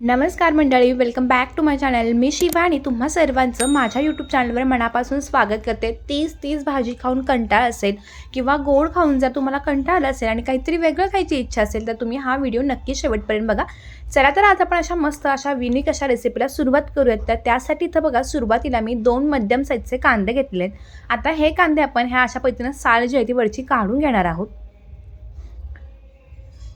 नमस्कार मंडळी welcome back to my channel मी शिवा आणि तुम्हा सर्वांचं माझ्या यूट्यूब चॅनलवर मनापासून स्वागत करते. तीस तीस भाजी खाऊन कंटाळ असेल किंवा गोड खाऊन जर तुम्हाला कंटाळ असेल आणि काहीतरी वेगळं खायची इच्छा असेल तर तुम्ही हा व्हिडिओ नक्की शेवटपर्यंत बघा. चला तर आज आपण अशा मस्त अशा विनिक अशा रेसिपीला सुरुवात करूयात. तर त्यासाठी इथं बघा सुरुवातीला मी दोन मध्यम साईजचे कांदे घेतले आहेत आता हे कांदे आपण ह्या अशा पद्धतीनं साल जी आहे ती वरची काढून घेणार आहोत.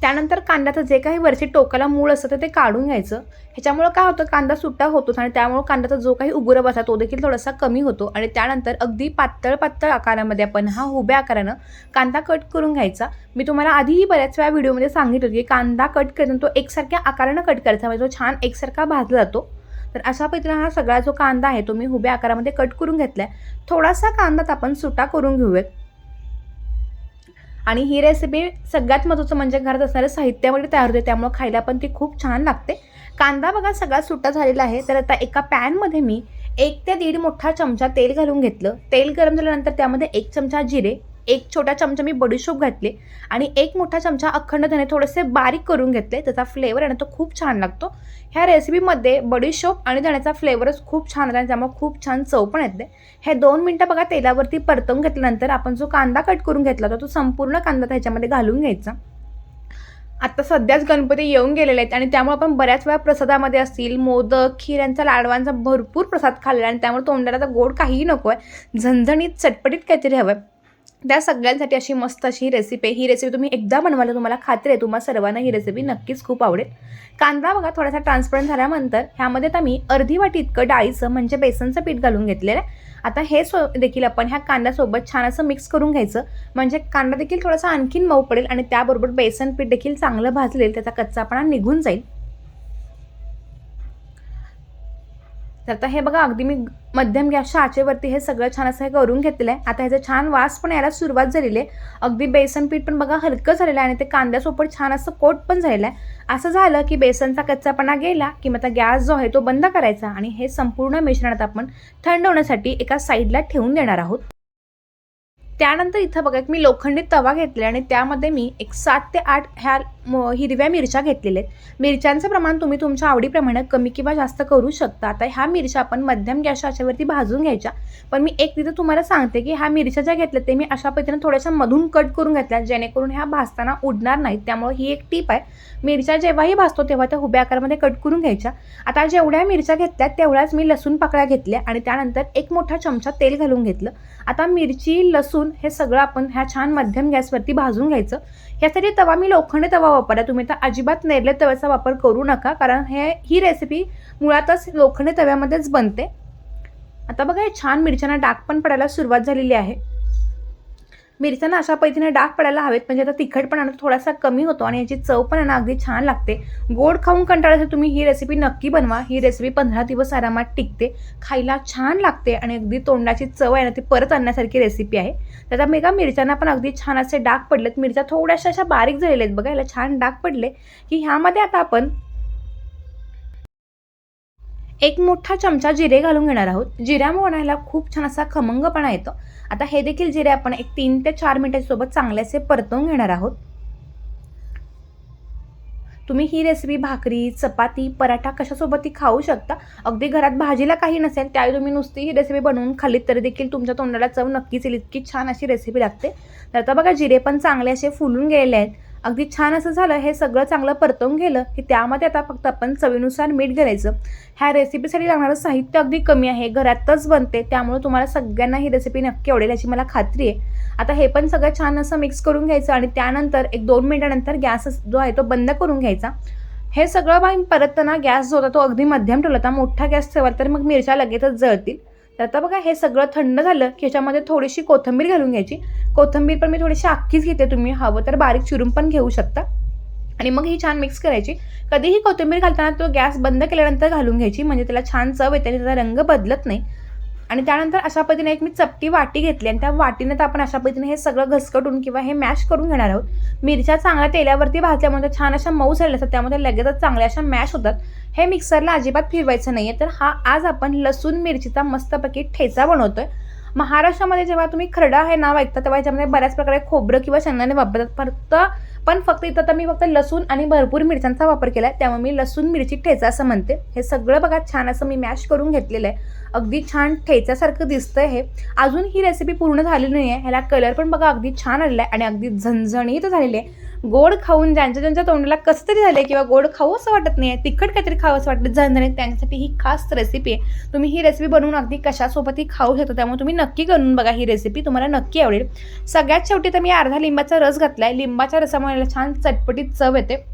त्यानंतर कांद्याचं जे काही वरची टोकाला मूळ असतं तर ते काढून घ्यायचं. ह्याच्यामुळं काय होतं? कांदा सुट्टा होतोच आणि त्यामुळं कांद्याचा जो काही उग्र बसा तो देखील थोडासा कमी होतो. आणि त्यानंतर अगदी पातळ पातळ आकारामध्ये आपण हा उभ्या आकारानं कांदा कट करून घ्यायचा. मी तुम्हाला आधीही बऱ्याच वेळा व्हिडिओमध्ये सांगितलं की कांदा कट करून तो एकसारख्या आकारानं कट करायचा म्हणजे तो छान एकसारखा भाजला जातो. तर अशा पद्धतीनं हा सगळा जो कांदा आहे तो मी उभ्या आकारामध्ये कट करून घेतला आहे थोडासा कांदा आपण सुटा करून घेऊयात. आणि ही रेसिपी सगळ्यात महत्त्वाचं म्हणजे घरात असणाऱ्या साहित्यामध्ये तयार होते त्यामुळं खायला पण ती खूप छान लागते. कांदा बघा सगळा सुट्टा झालेला आहे तर आता एका पॅनमध्ये मी एक ते दीड मोठा चमचा तेल घालून घेतलं. तेल गरम झाल्यानंतर त्यामध्ये एक चमचा जिरे एक छोटा चमचा मी बडीशोप घातले आणि एक मोठा चमचा अखंड धने थोडेसे बारीक करून घेतले. त्याचा फ्लेवर आहे ना तो खूप छान लागतो. ह्या रेसिपीमध्ये बडीशोप आणि धण्याचा फ्लेवरच खूप छान होता आणि त्यामुळे खूप छान चव पण येते. हे दोन मिनटं बघा तेलावरती परतवून घेतल्यानंतर आपण जो कांदा कट करून घेतला होता तो संपूर्ण कांदा त्याच्यामध्ये घालून घ्यायचा. आता सध्याच गणपती येऊन गेलेले आहेत आणि त्यामुळे आपण बऱ्याच वेळा प्रसादामध्ये असतील मोदक खीर यांचा लाडवांचा भरपूर प्रसाद खाल्ला आणि त्यामुळे तोंडाला तर गोड काहीही नको आहे झणझणीत चटपटीत काहीतरी हवं आहे त्या सगळ्यांसाठी अशी मस्त अशी रेसिपी आहे. ही रेसिपी तुम्ही एकदा बनवायला तुम्हाला खात्री आहे तुम्हाला सर्वांना ही रेसिपी नक्कीच खूप आवडेल. कांदा बघा थोडासा ट्रान्सपरंट झाल्यानंतर ह्यामध्ये आता मी अर्धी वाटी इतकं डाळीचं म्हणजे बेसनचं पीठ घालून घेतलेलं आहे. आता हे सो देखील आपण ह्या कांद्यासोबत छान असं मिक्स करून घ्यायचं. म्हणजे कांदा देखील थोडासा आणखीन मऊ पडेल आणि त्याबरोबर बेसन पीठ देखील चांगलं भाजलेल त्याचा कच्चापणा निघून जाईल. तर आता हे बघा अगदी मी मध्यम गॅसच्या आचेवरती हे सगळं छान असं हे करून घेतलेलं आहे आता ह्याचं छान वास पण यायला सुरुवात झालेली आहे. अगदी बेसन पीठ पण बघा हलकं झालेलं आहे आणि ते कांद्यासोबत छान असं कोट पण झालेलं आहे. असं झालं की बेसनचा कच्चापणा गेला की मग आता गॅस जो आहे तो बंद करायचा आणि हे संपूर्ण मिश्रणात आपण थंड होण्यासाठी एका साईडला ठेवून देणार आहोत. त्यानंतर इथं बघा मी लोखंडी तवा घेतले आणि त्यामध्ये मी एक सात ते आठ ह्या हिरव्या मिरच्या घेतलेल्या आहेत. मिरच्यांचं प्रमाण तुम्ही तुमच्या आवडीप्रमाणे कमी किंवा जास्त करू शकता. आता ह्या मिरच्या आपण मध्यम गॅसच्या भाजून घ्यायच्या. पण मी एक तिथं तुम्हाला सांगते की ह्या मिरच्या ज्या घेतल्या ते मी अशा पद्धतीने थोड्याशा मधून कट करून घेतल्या जेणेकरून ह्या भाजताना उडणार नाहीत. त्यामुळे ही एक टीप आहे. मिरच्या जेव्हाही भाजतो तेव्हा त्या उभ्या आकारामध्ये कट करून घ्यायच्या. आता जेवढ्या मिरच्या घेतल्या तेवढ्याच मी लसूण पाकळ्या घेतल्या आणि त्यानंतर एक मोठा चमचा तेल घालून घेतलं. आता मिरची लसूण हे सगळं आपण ह्या छान मध्यम गॅसवरती भाजून घ्यायचं. ह्यासाठी तवा मी लोखंडी तवा वापरला. तुम्ही तर अजिबात नेरले तव्याचा वापर करू नका कारण हे ही रेसिपी मुळातच लोखंडी तव्यामध्येच बनते. आता बघा हे छान मिरच्यांना डाग पण पडायला सुरुवात झालेली आहे. मिरच्यांना अशा पद्धतीने डाग पडायला हवेत म्हणजे आता तिखटपणा ना थोडासा कमी होतो आणि याची चव पण आहे ना अगदी छान लागते. गोड खाऊन कंटाळायचं तुम्ही ही रेसिपी नक्की बनवा. ही रेसिपी पंधरा दिवस आरामात टिकते खायला छान लागते आणि अगदी तोंडाची चव आहे ना ती परत आणण्यासारखी रेसिपी आहे. त्याचा मेगा मिरच्यांना पण अगदी छान असे डाग पडलेत. मिरच्या थोड्याशा अशा बारीक झालेल्या आहेत बघा याला छान डाग पडले की ह्यामध्ये आता आपण एक मोठा चमचा जिरे घालून घेणार आहोत. जिऱ्यामुळे ह्याला खूप छान असा खमंगपणा येतो. आता हे देखील जिरे आपण एक तीन ते चार मिनिटांसोबत असे परतवून घेणार आहोत. तुम्ही ही रेसिपी भाकरी चपाती पराठा कशासोबतही खाऊ शकता. अगदी घरात भाजीला काही नसेल त्यावेळी तुम्ही नुसती ही रेसिपी बनवून खाल्लीत तरी देखील तुमच्या तोंडाला चव नक्कीच येईल. इतकी छान अशी रेसिपी लागते. तर आता बघा जिरे पण चांगले असे फुलून गेलेले आहेत. अगदी छान असं झालं हे सगळं चांगलं परतवून गेलं की त्यामध्ये आता फक्त आपण चवीनुसार मीठ घालायचं. ह्या रेसिपीसाठी लागणारं साहित्य अगदी कमी आहे घरातच बनते त्यामुळे तुम्हाला सगळ्यांना ही रेसिपी नक्की आवडेल याची मला खात्री आहे. आता हे पण सगळं छान असं मिक्स करून घ्यायचं आणि त्यानंतर एक दोन मिनिटानंतर गॅस जो आहे तो बंद करून घ्यायचा. हे सगळं बाई परतताना गॅस जो होता तो अगदी मध्यम ठेवला होता मोठा गॅस ठेवाल तर मग मिरच्या लगेचच जळतील. तर आता बघा हे सगळं थंड झालं की ह्याच्यामध्ये थोडीशी कोथिंबीर घालून घ्यायची. कोथिंबीर पण मी थोडीशी अख्खीच घेते तुम्ही हवं तर बारीक चिरून पण घेऊ शकता. आणि मग ही छान मिक्स करायची. कधीही कोथिंबीर घालताना तो गॅस बंद केल्यानंतर घालून घ्यायची म्हणजे त्याला छान चव येते आणि त्याचा रंग बदलत नाही. आणि त्यानंतर अशा पद्धतीने एक मी चपटी वाटी घेतली आणि त्या वाटीने तर आपण अशा पद्धतीने हे सगळं घसकटून किंवा हे मॅश करून घेणार आहोत. मिरच्या चांगल्या तेलावरती भाजल्यामुळे छान अशा मऊ झालेल्या असतात त्यामध्ये लगेचच चांगल्या अशा मॅश होतात. हे मिक्सरला अजिबात फिरवायचं नाही आहे तर हा आज आपण लसूण मिरचीचा मस्तपैकी ठेचा बनवतोय. महाराष्ट्रामध्ये जेव्हा तुम्ही खरडा हे नाव ऐकता तेव्हा याच्यामध्ये बऱ्याच प्रकारे खोबरं किंवा शेंगदाणे वापरतात. फक्त पण फक्त इथं तर मी फक्त लसूण आणि भरपूर मिरच्यांचा वापर केला आहे त्यामुळे मी लसूण मिरची ठेचा असं म्हणते. हे सगळं बघा छान असं मी मॅश करून घेतलेलं आहे. अगदी छान ठेच्यासारखं दिसतंय हे. अजून ही रेसिपी पूर्ण झालेली नाही आहे ह्याला कलर पण बघा अगदी छान आलेला आहे आणि अगदी झणझणीत झालेली आहे. गोड खाऊन ज्यांच्या ज्यांच्या तोंडाला कसं तरी झालं किंवा गोड खाऊ असं वाटत नाही आहे तिखट काहीतरी खावं असं वाटतं नाही त्यांच्यासाठी ही खास रेसिपी आहे. तुम्ही ही रेसिपी बनवून अगदी कशासोबतही खाऊ शकता त्यामुळे तुम्ही नक्की करून बघा ही रेसिपी तुम्हाला नक्की आवडेल. सगळ्यात शेवटी तर मी अर्धा लिंबाचा रस घातला आहे लिंबाच्या रसामुळे छान चटपटीत चव येते.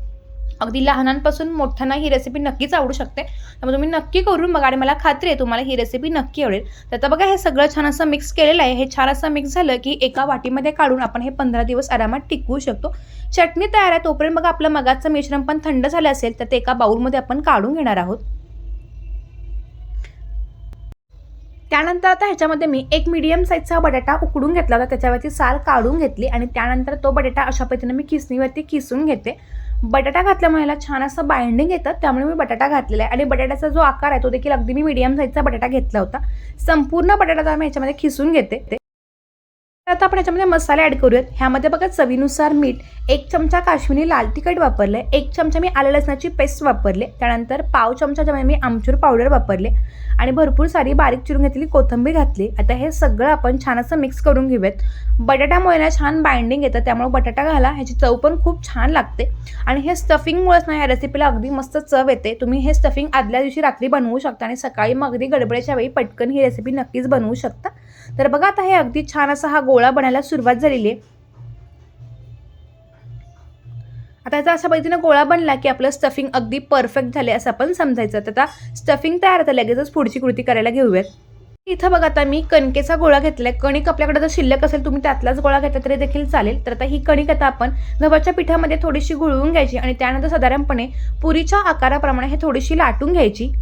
अगदी लहानांपासून मोठ्यांना ही रेसिपी नक्कीच आवडू शकते. त्यामुळे तुम्ही नक्की करून बघा आणि मला खात्री आहे तुम्हाला ही रेसिपी नक्की आवडेल. तर आता बघा हे सगळं छान असं मिक्स केलेलं आहे. हे छान असं मिक्स झालं की एका वाटीमध्ये काढून आपण हे पंधरा दिवस आरामात टिकवू शकतो. चटणी तयार आहे तोपर्यंत बघा आपलं मगाचं मिश्रण पण थंड झालं असेल तर ते एका बाउलमध्ये आपण काढून घेणार आहोत. त्यानंतर आता ह्याच्यामध्ये मी एक मीडियम साईजचा बटाटा उकडून घेतला होता. त्याच्यावरती साल काढून घेतली आणि त्यानंतर तो बटाटा अशा पद्धतीने मी किसणीवरती किसून घेते. बटाटा घातल्यामुळे याला छान असं बाइंडिंग येतं त्यामुळे मी बटाटा घातलेला आहे. आणि बटाट्याचा जो आकार आहे तो देखील अगदी मी मीडियम साईजचा बटाटा घेतला होता. संपूर्ण बटाटा मी ह्याच्यामध्ये खिसून घेते. आता आपण याच्यामध्ये मसाले ॲड करूयात. ह्यामध्ये बघा चवीनुसार मीठ एक चमचा काश्मीरी लाल तिखट वापरले एक चमचा मी आलं लसणाची पेस्ट वापरले त्यानंतर पाव चमचाच्या मी आमचूर पावडर वापरले आणि भरपूर सारी बारीक चिरून घेतलेली कोथिंबीर घातली. आता हे सगळं आपण छान असं मिक्स करून घेऊयात. बटाट्यामुळे ना छान बाइंडिंग येतं त्यामुळे बटाटा घाला. ह्याची चव पण खूप छान लागते. आणि हे स्टफिंगमुळेच ना या रेसिपीला अगदी मस्त चव येते. तुम्ही हे स्टफिंग आदल्या दिवशी रात्री बनवू शकता आणि सकाळी मग अगदी गडबडीच्या वेळी पटकन ही रेसिपी नक्कीच बनवू शकता. तर बघा आता हे अगदी छान असा हा गोळा बनायला सुरुवात झालेली आहे. आता याचा अशा पद्धतीनं गोळा बनला की आपलं स्टफिंग अगदी परफेक्ट झाले असं आपण समजायचं. तर आता स्टफिंग तयार आता लगेचच पुढची कृती करायला घेऊयात. इथं बघा आता मी कणकेचा गोळा घेतलाय. कणिक आपल्याकडे जर शिल्लक असेल तुम्ही त्यातलाच गोळा घेतला तरी देखील चालेल. तर आता ही कणिक आता आपण गव्हाच्या पिठामध्ये थोडीशी गुळवून घ्यायची आणि त्यानंतर साधारणपणे पुरीच्या आकाराप्रमाणे हे थोडीशी लाटून घ्यायची.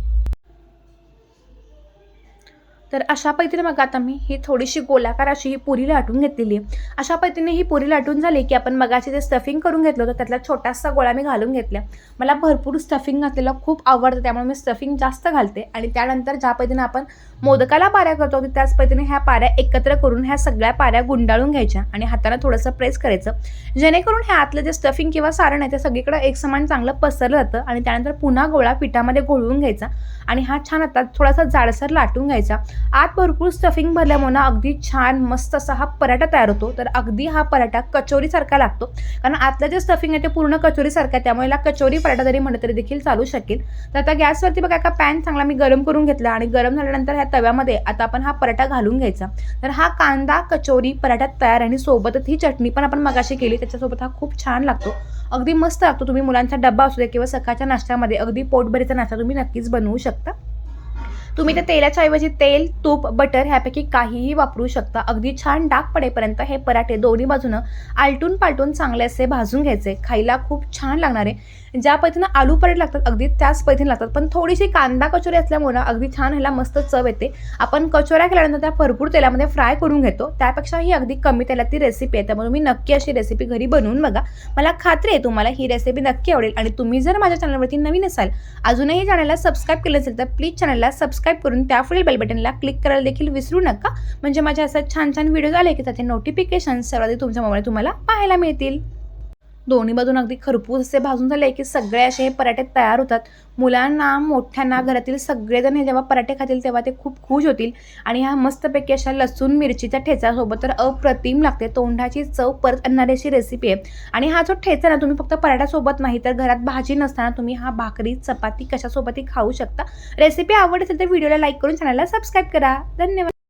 तर अशा पद्धतीने मग आता मी ही थोडीशी गोलाकार अशी ही पुरी लाटून घेतलेली आहे. अशा पद्धतीने ही पुरी लाटून झाली की आपण मगाची जे स्टफिंग करून घेतलं होतं त्यातला छोटासा गोळा मी घालून घेतला. मला भरपूर स्टफिंग घातलेलं खूप आवडतं त्यामुळे मी स्टफिंग जास्त घालते. आणि त्यानंतर ज्या पद्धतीने आपण मोदकाला पाऱ्या करतो त्याच पद्धतीने ह्या पाऱ्या एकत्र करून ह्या सगळ्या पाऱ्या गुंडाळून घ्यायच्या आणि हाताने थोडंसं प्रेस करायचं. जेणेकरून ह्या आतलं जे स्टफिंग किंवा सारण आहे ते सगळीकडे एकसमान चांगलं पसरलं जातं आणि त्यानंतर पुन्हा गोळा पिठामध्ये घोळवून घ्यायचा. आणि हा छान आता थोडासा जाडसर लाटून घ्यायचा. आत भरपूर स्टफिंग भरल्यामुळे ना अगदी छान मस्त असा हा पराठा तयार होतो. तर अगदी हा पराठा कचोरीसारखा लागतो. कारण आतलं जे स्टफिंग आहे ते पूर्ण कचोरीसारखं आहे. त्यामुळे याला कचोरी पराठा जरी म्हटलं तरी देखील चालू शकेल. तर आता गॅसवरती बघा एका पॅन चांगला मी गरम करून घेतला आणि गरम झाल्यानंतर ह्या तव्यामध्ये आता आपण हा पराठा घालून घ्यायचा. तर हा कांदा कचोरी पराठा तयार आणि सोबतच ही चटणी पण आपण मगाशी केली. त्याच्यासोबत हा खूप छान लागतो. अगदी मस्त लागतो. तुम्ही मुलांचा डब्बा असू दे किंवा सकाळच्या नाश्त्यामध्ये अगदी पोटभरीचा नाश्ता तुम्ही नक्कीच बनवू शकता. तुम्ही त्या तेलाच्या ऐवजी तेल तूप बटर ह्यापैकी काहीही वापरू शकता. अगदी छान डाग पडेपर्यंत हे पराठे दोन्ही बाजूनं आलटून पालटून चांगले असे भाजून घ्यायचे. खायला खूप छान लागणारे. ज्या पद्धतीनं आलू पराठे लागतात अगदी त्याच पद्धतीने लागतात. पण थोडीशी कांदा कचोरी असल्यामुळं अगदी छान ह्याला मस्त चव येते. आपण कचोऱ्या केल्यानंतर त्या भरपूर तेलामध्ये फ्राय करून घेतो. त्यापेक्षा ही अगदी कमी तेलात ती रेसिपी आहे त्यामुळे मी नक्की अशी रेसिपी घरी बनवून बघा. मला खात्री आहे तुम्हाला ही रेसिपी नक्की आवडेल. आणि तुम्ही जर माझ्या चॅनलवरती नवीन असाल अजूनही चॅनलला सबस्क्राईब केलं असेल तर प्लीज चॅनलला सबस्क्राईब करून त्यापुढील बेल बटनला क्लिक करायला देखील विसरू नका. म्हणजे माझ्या असं छान छान व्हिडिओज आले की त्याचे नोटिफिकेशन सर्वाधिक तुमच्या मोबाईल तुम्हाला पाहायला मिळतील. दोन्ही बाजून अगदी खरपूस असे भाजून झाले की सगळे असे हे पराठे तयार होतात. मुलांना मोठ्यांना घरातील सगळेजण हे जेव्हा पराठे खातील तेव्हा ते खूप खुश होतील. आणि ह्या मस्तपैकी अशा लसूण मिरचीच्या ठेचासोबत तर अप्रतिम लागते. तोंडाची चव परत आणणारी अशी रेसिपी आहे. आणि हा जो ठेचा ना तुम्ही फक्त पराठ्यासोबत नाही तर घरात भाजी नसताना तुम्ही हा भाकरी चपाती कशासोबतही खाऊ शकता. रेसिपी आवडत असेल तर व्हिडिओला लाईक करून चॅनलला सबस्क्राईब करा. धन्यवाद.